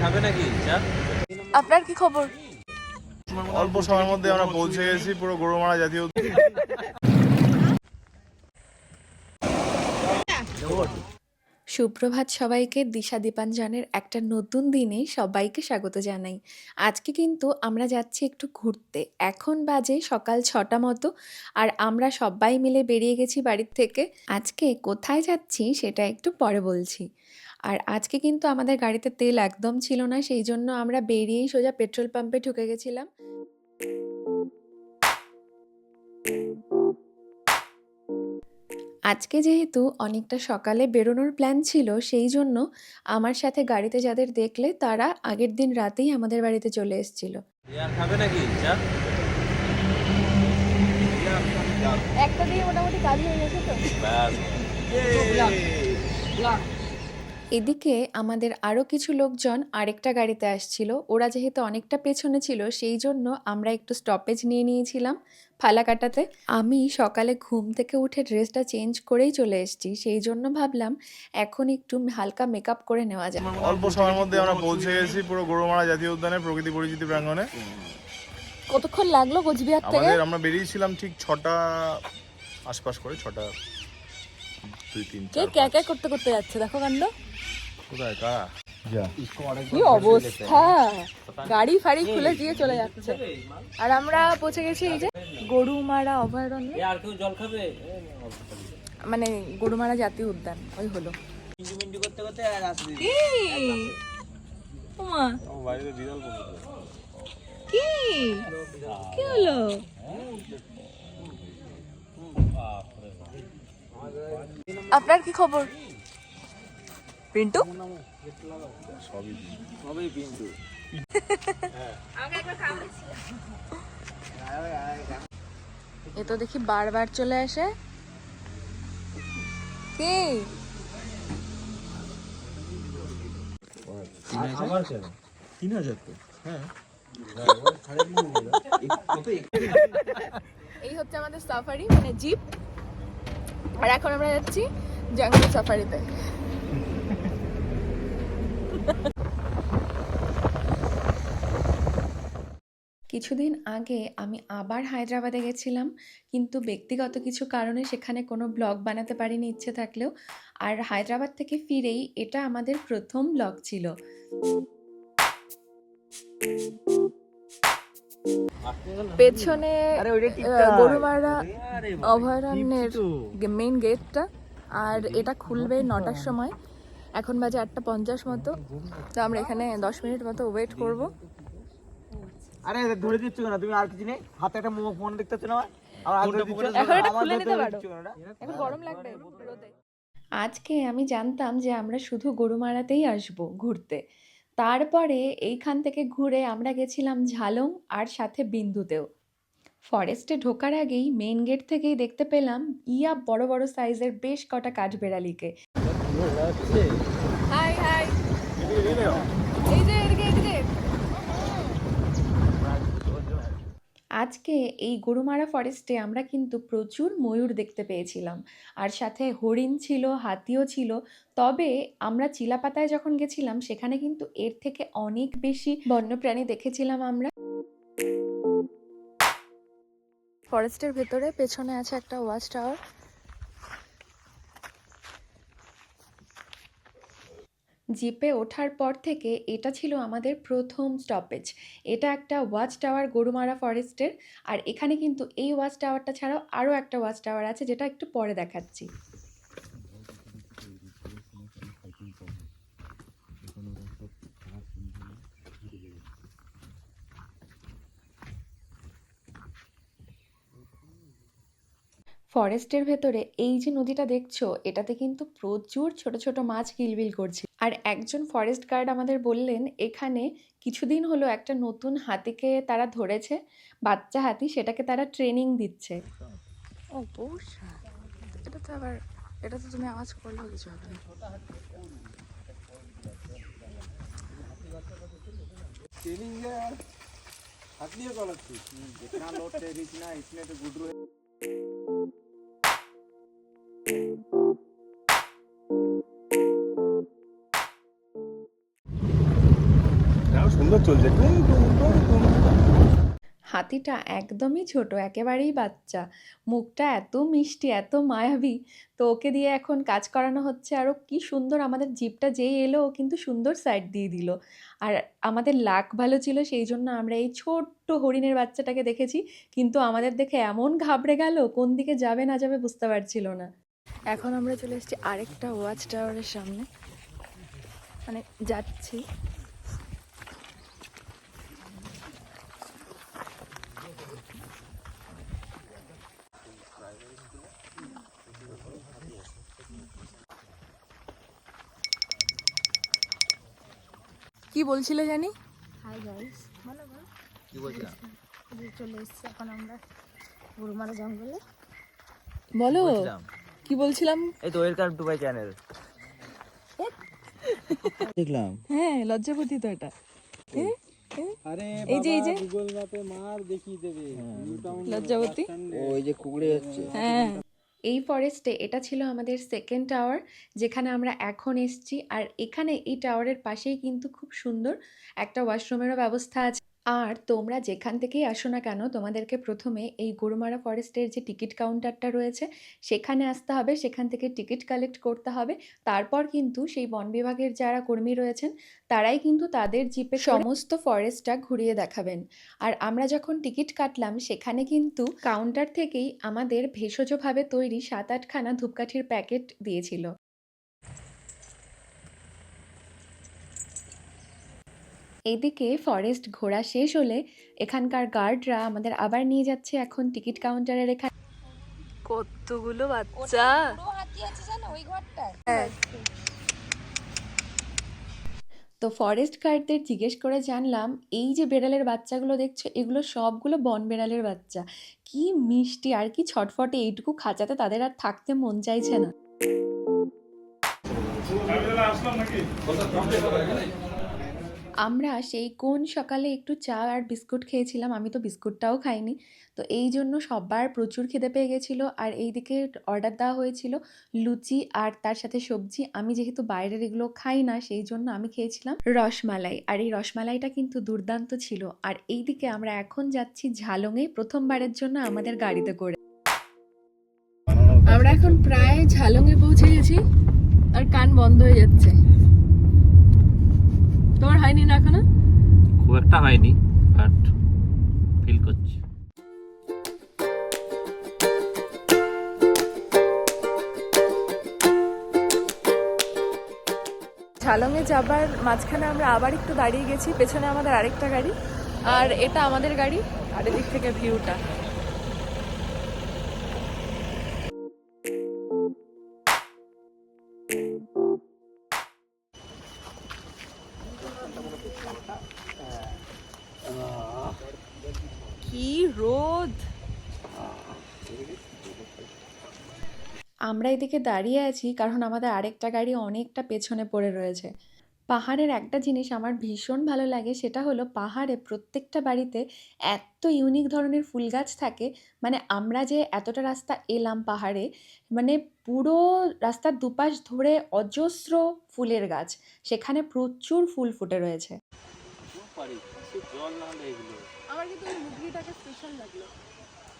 খাবে নাকি? আপনার কি খবর? অল্প সময়ের মধ্যে আমরা পৌঁছে গেছি পুরো গরুমারা জাতীয় সুপ্রভাত সবাইকে দিশা দীপাঞ্জনের একটা নতুন দিনে সবাইকে স্বাগত জানাই। আজকে কিন্তু আমরা যাচ্ছি একটু ঘুরতে। এখন বাজে সকাল ছটা মতো আর আমরা সবাই মিলে বেরিয়ে গেছি বাড়ির থেকে। আজকে কোথায় যাচ্ছি সেটা একটু পরে বলছি। আর আজকে কিন্তু আমাদের গাড়িতে তেল একদম ছিল না সেই জন্য আমরা বেরিয়েই সোজা পেট্রোল পাম্পে ঢুকে গেছিলাম। আজকে যেহেতু অনেকটা সকালে বেরোনোর প্ল্যান ছিল সেই জন্য আমার সাথে গাড়িতে যাদের দেখলে তারা আগের দিন রাতেই আমাদের বাড়িতে চলে এসেছিল। একটা দিয়ে মোটামুটি কাজ হয়ে গেছে তো। এদিকে আমাদের আরও কিছু লোকজন আরেকটা গাড়িতে আসছিল। ওরা যেহেতু অনেকটা পেছনে ছিল সেই জন্য আমরা একটু স্টপেজ নিয়ে নিয়েছিলাম ফালাকাটাতে। আমি সকালে ঘুম থেকে উঠে ড্রেসটা চেঞ্জ করেই চলে এসেছি সেই জন্য ভাবলাম এখন একটু হালকা মেকআপ করে নেওয়া যায় অল্প সময়ের মধ্যে আমরা পৌঁছে গেছি পুরো গরুমারা জাতীয় উদ্যানে প্রকৃতি পরিচিতি প্রাঙ্গণে। কতক্ষণ লাগল কোচবিহার আমাদের আমরা বেরিয়েছিলাম ঠিক ছটা আশপাশ করে ছটা দুই তিন চার, পাঁচ। করতে করতে যাচ্ছে? দেখো কাণ্ড। কোথায়? কারা কি অবস্থা? গাড়ি ফাড়ি খুলে দিয়ে চলে যাচ্ছে। আর আমরা পৌঁছে গেছি এই যে গরুমারা অভয়ারণ্য। আর কেউ জল খাবে? মানে গরুমারা জাতীয় উদ্যান ওই হলো। মিন্টু মিন্টু করতে করতে আর আসবে। কি? ওমা। বাড়িতে বিড়াল কি? কি হলো? আপনার কি খবর? পিন্টু? এ তো দেখি বারবার চলে আসে। কি? তো এই হচ্ছে আমাদের সাফারি মানে জিপ আর এখন আমরা যাচ্ছি জঙ্গল সাফারিতে কিছুদিন আগে আমি আবার হায়দ্রাবাদে গেছিলাম কিন্তু ব্যক্তিগত কিছু কারণে সেখানে কোনো ব্লগ বানাতে পারিনি ইচ্ছে থাকলেও। আর হায়দ্রাবাদ থেকে ফিরেই এটা আমাদের প্রথম ব্লগ ছিল। পেছনে গরুমারা অভয়ারণ্যের মেইন গেটটা আর এটা খুলবে নটার সময়। এখন বাজে আটটা পঞ্চাশ মতো। তো আমরা এখানে দশ মিনিট মতো ওয়েট করব। আরে ধরে দিচ্ছ না তুমি আর কিছু নেই? হাতে একটা মোমো ফোন দেখতে না আর আর ধরে দিচ্ছ? এখন এটা খুলে নিতে পারো। এখন গরম লাগবে রোদে। আজকে আমি জানতাম যে আমরা শুধু গরুমারাতেই আসব ঘুরতে। তারপরে এইখান থেকে ঘুরে আমরা গেছিলাম ঝালং আর সাথে বিন্দুতেও। ফরেস্টে ঢোকার আগেই মেইন গেট থেকেই দেখতে পেলাম ইয়া বড় বড় সাইজের বেশ কটা কাঠবেড়ালিকে। হাই হাই এই যে এদিকে এদিকে। আজকে এই গরুমারা ফরেস্টে আমরা কিন্তু প্রচুর ময়ূর দেখতে পেয়েছিলাম। আর সাথে হরিণ ছিল হাতিও ছিল। তবে আমরা চিলাপাতায় যখন গেছিলাম সেখানে কিন্তু এর থেকে অনেক বেশি বন্যপ্রাণী দেখেছিলাম আমরা। ফরেস্টের ভেতরে পেছনে আছে একটা ওয়াচ টাওয়ার জিপে ওঠার পর থেকে এটা ছিল আমাদের প্রথম স্টপেজ এটা একটা ওয়াচ টাওয়ার গরুমারা ফরেস্টের আর এখানে কিন্তু এই ওয়াচ টাওয়ারটা ছাড়াও আরও একটা ওয়াচ টাওয়ার আছে যেটা একটু পরে দেখাচ্ছি। ফরেস্টের ভেতরে এই যে নদীটা দেখছ, এটাতে কিন্তু প্রচুর ছোট ছোট মাছ কিলবিল করছে। আর একজন ফরেস্ট গার্ড আমাদের বললেন এখানে কিছুদিন হলো একটা নতুন হাতিকে তারা ধরেছে বাচ্চা হাতি সেটাকে তারা ট্রেনিং দিচ্ছে ও বর্ষা এটা তো আবার এটা তো তুমি আওয়াজ করলেও কিছু হবে না इतना लोड टेरिस ना इसमें तो गुडरू है সুন্দর চলছে টুম টুম টুম টুম হাতিটা একদমই ছোট, একেবারেই বাচ্চা। মুখটা এত মিষ্টি, এত মায়াবী। তো ওকে দিয়ে এখন কাজ করানো হচ্ছে আরও কি সুন্দর আমাদের জিপটা যেই এলো, ও কিন্তু সুন্দর সাইড দিয়ে দিল। আর আমাদের লাক ভালো ছিল, সেই জন্য আমরা এই ছোট্ট হরিণের বাচ্চাটাকে দেখেছি। কিন্তু আমাদের দেখে এমন ঘাবড়ে গেল, কোন দিকে যাবে না যাবে বুঝতে পারছিল না। এখন আমরা চলে এসেছি আরেকটা ওয়াচ টাওয়ারের সামনে। মানে যাচ্ছি। কি বলছিলে জানি? হাই গাইস বলো বলো কি বলছিলাম? যে চলে এসেছি এখন আমরা গুরুমারা জঙ্গলে। বলো কি বলছিলাম? এই তো ওয়েলকাম টু মাই চ্যানেল দেখলাম। হ্যাঁ লজ্জাপতি তো এটা। আরে এই যে এই যে। গুগল ম্যাপে মার দেখিয়ে দেবে। লজ্জাবতী? ওই যে কুকুরে যাচ্ছে। হ্যাঁ। এই ফরেস্টে এটা ছিল আমাদের সেকেন্ড টাওয়ার যেখানে আমরা এখন এসছি। আর এখানে এই টাওয়ারের পাশেই কিন্তু খুব সুন্দর একটা ওয়াশরুমেরও ব্যবস্থা আছে। আর তোমরা যেখান থেকেই আসো না কেন তোমাদেরকে প্রথমে এই গরুমারা ফরেস্টের যে টিকিট কাউন্টারটা রয়েছে সেখানে আসতে হবে সেখান থেকে টিকিট কালেক্ট করতে হবে। তারপর কিন্তু সেই বন বিভাগের যারা কর্মী রয়েছেন তারাই কিন্তু তাদের জিপে সমস্ত ফরেস্টটা ঘুরিয়ে দেখাবেন। আর আমরা যখন টিকিট কাটলাম সেখানে কিন্তু কাউন্টার থেকেই আমাদের ভেষজভাবে তৈরি সাত আটখানা ধূপকাঠির প্যাকেট দিয়েছিল। এদিকে ফরেস্ট ঘোরা শেষ হলে এখানকার গার্ডরা আমাদের আবার নিয়ে যাচ্ছে এখন টিকিট কাউন্টারের এখানে। কতগুলো বাচ্চা? হাতি আছে জানো ওই ঘরটায়? তো ফরেস্ট গার্ডদের জিজ্ঞেস করে জানলাম এই যে বেড়ালের বাচ্চাগুলো দেখছ এগুলো সবগুলো বন বেড়ালের বাচ্চা। কি মিষ্টি আর কি ছটফটে এইটুকু খাঁচাতে তাদের আর থাকতে মন চাইছে না। আমরা সেই কোন সকালে একটু চা আর বিস্কুট খেয়েছিলাম, আমি তো বিস্কুটটাও খাইনি। তো এই জন্য সবার প্রচুর খিদে পেয়ে গেছিল আর এইদিকে অর্ডার দেওয়া হয়েছিল লুচি আর তার সাথে সবজি। আমি যেহেতু বাইরের এগুলো খাই না, সেই জন্য আমি খেয়েছিলাম রসমালাই। আর এই রসমালাইটা কিন্তু দুর্দান্ত ছিল। আর এইদিকে আমরা এখন যাচ্ছি ঝালংয়ে প্রথমবারের জন্য আমাদের গাড়িতে করে। আমরা এখন প্রায় ঝালংয়ে পৌঁছে গেছি আর কান বন্ধ হয়ে যাচ্ছে। তোমার হয়নি না এখনও? খুব একটা হয়নি বাট ফিল করছি। ঝালংয়ে যাবার মাঝখানে আমরা আবার একটু দাঁড়িয়ে গেছি পেছনে আমাদের আরেকটা গাড়ি। আর এটা আমাদের গাড়ি আর এদিক থেকে ভিউটা। কি রোদ। আমরা এদিকে দাঁড়িয়ে আছি কারণ আমাদের আরেকটা গাড়ি অনেকটা পেছনে পড়ে রয়েছে। পাহাড়ের একটা জিনিস আমার ভীষণ ভালো লাগে, সেটা হলো পাহাড়ে প্রত্যেকটা বাড়িতে এত ইউনিক ধরনের ফুল গাছ থাকে। মানে আমরা যে এতটা রাস্তা এলাম পাহাড়ে মানে পুরো রাস্তার দুপাশ ধরে অজস্র ফুলের গাছ, সেখানে প্রচুর ফুল ফুটে রয়েছে। পারি জল না হলে এগুলো। আমার কিন্তু মুরগিটাকে স্পেশাল লাগল।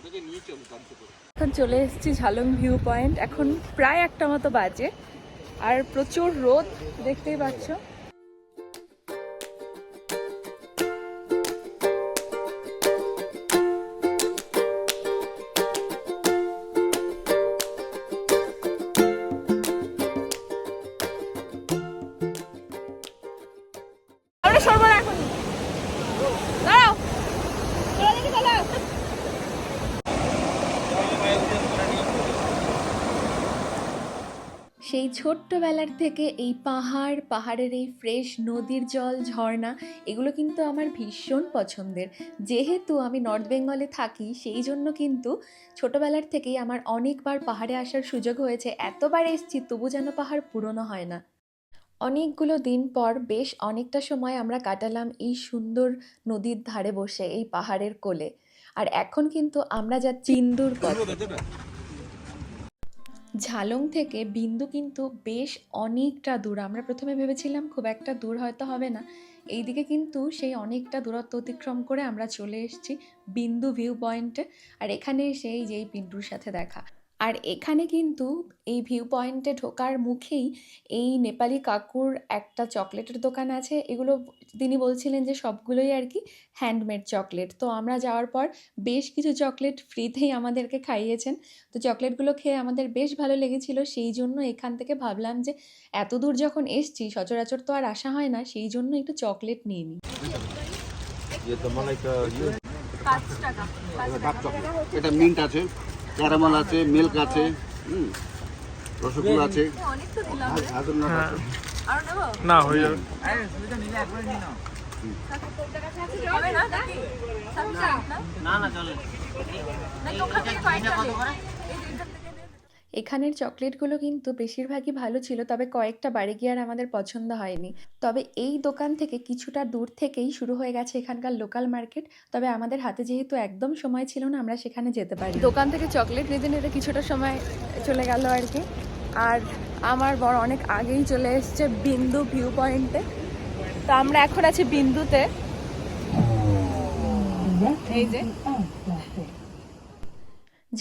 তোকে নিয়ে চল কাঁদতে করে। এখন চলে এসেছি ঝালং ভিউ পয়েন্ট এখন প্রায় একটা মতো বাজে আর প্রচুর রোদ দেখতেই পাচ্ছ। সেই ছোট্টবেলার থেকে এই পাহাড়, পাহাড়ের এই ফ্রেশ নদীর জল, ঝর্ণা, এগুলো কিন্তু আমার ভীষণ পছন্দের। যেহেতু আমি নর্থ বেঙ্গলে থাকি, সেই জন্য কিন্তু ছোটবেলার থেকেই আমার অনেকবার পাহাড়ে আসার সুযোগ হয়েছে। এতবার এসেছি, তবু যেন পাহাড় পুরনো হয় না। অনেকগুলো দিন পর বেশ অনেকটা সময় আমরা কাটালাম এই সুন্দর নদীর ধারে বসে, এই পাহাড়ের কোলে। আর এখন কিন্তু আমরা যাচ্ছি ইন্দুর পথে। ঝালং থেকে বিন্দু কিন্তু বেশ অনেকটা দূর। আমরা প্রথমে ভেবেছিলাম খুব একটা দূর হয়তো হবে না। এইদিকে কিন্তু সেই অনেকটা দূরত্ব অতিক্রম করে আমরা চলে এসেছি বিন্দু ভিউ পয়েন্টে আর এখানে সেই যেই বিন্দুর সাথে দেখা। আর এখানে কিন্তু এই ভিউ পয়েন্টে ঢোকার মুখেই এই নেপালি কাকুর একটা চকলেটের দোকান আছে। এগুলো তিনি বলছিলেন যে সবগুলোই আর কি হ্যান্ডমেড চকলেট তো আমরা যাওয়ার পর বেশ কিছু চকলেট ফ্রিতেই আমাদেরকে খাইয়েছেন। তো চকলেটগুলো খেয়ে আমাদের বেশ ভালো লেগেছিল। সেই জন্য এখান থেকে ভাবলাম যে এত দূর যখন এসছি সচরাচর তো আর আসা হয় না সেই জন্য একটু চকলেট নিয়ে নিই। Dark chocolate. এটা মিন্ট আছে। ক্যারামেল আছে মিল্ক আছে হুম রসগোল্লা আছে। হাজলনাট না হয়ে। যাবে। না না? নাও এখানের চকলেটগুলো কিন্তু বেশিরভাগই ভালো ছিল, তবে কয়েকটা বাড়ি গিয়ে আর আমাদের পছন্দ হয়নি। তবে এই দোকান থেকে কিছুটা দূর থেকেই শুরু হয়ে গেছে এখানকার লোকাল মার্কেট তবে আমাদের হাতে যেহেতু একদম সময় ছিল না, আমরা সেখানে যেতে পারি দোকান থেকে চকলেট নিতে নিতে কিছুটা সময় চলে গেল আর কি। আর আমার বড় অনেক আগেই চলে এসছে বিন্দু ভিউ পয়েন্টে তো আমরা এখন আছি বিন্দুতে। এই যে।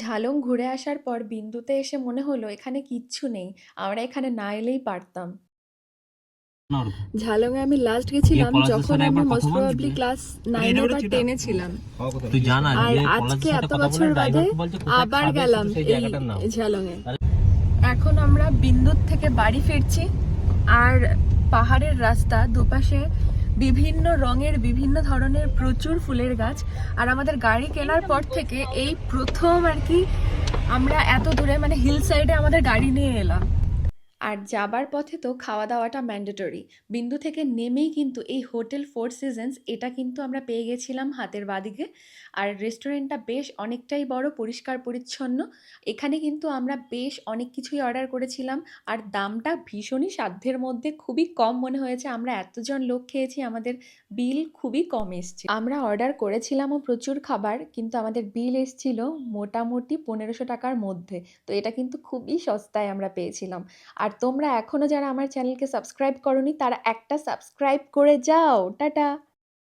ঝালং ঘুরে আসার পর বিন্দুতে এসে মনে হলো এখানে কিচ্ছু নেই আমরা এখানে না এলেই পারতাম। ঝালংয়ে আমি লাস্ট গেছিলাম যখন আমি মোস্ট প্রবাবলি ক্লাস নাইনে বা টেনে ছিলাম। তুই জানা আর আজকে এত বছর বাদে আবার গেলাম এই ঝালংয়ে। এখন আমরা বিন্দুর থেকে বাড়ি ফিরছি আর পাহাড়ের রাস্তা দুপাশে বিভিন্ন রঙের, বিভিন্ন ধরনের প্রচুর ফুলের গাছ। আর আমাদের গাড়ি কেনার পর থেকে এই প্রথম আর কি আমরা এত দূরে মানে হিল সাইডে আমাদের গাড়ি নিয়ে এলাম। আর যাবার পথে তো খাওয়া দাওয়াটা ম্যান্ডেটরি। বিন্দু থেকে নেমেই কিন্তু এই হোটেল ফোর সিজনস, এটা কিন্তু আমরা পেয়ে গেছিলাম হাতের বাদিকে। আর রেস্টুরেন্টটা বেশ অনেকটাই বড়, পরিষ্কার, পরিচ্ছন্ন। এখানে কিন্তু আমরা বেশ অনেক কিছুই অর্ডার করেছিলাম। আর দামটা ভীষণই সাধ্যের মধ্যে, খুবই কম মনে হয়েছে। আমরা এতজন লোক খেয়েছি, আমাদের বিল খুবই কম এসছে আমরা অর্ডার করেছিলামও প্রচুর খাবার, কিন্তু আমাদের বিল এসছিল মোটামুটি পনেরোশো টাকার মধ্যে। তো এটা কিন্তু খুবই সস্তায় আমরা পেয়েছিলাম। আর তোমরা এখনও যারা আমার চ্যানেলকে সাবস্ক্রাইব করনি তারা একটা সাবস্ক্রাইব করে যাও। টাটা!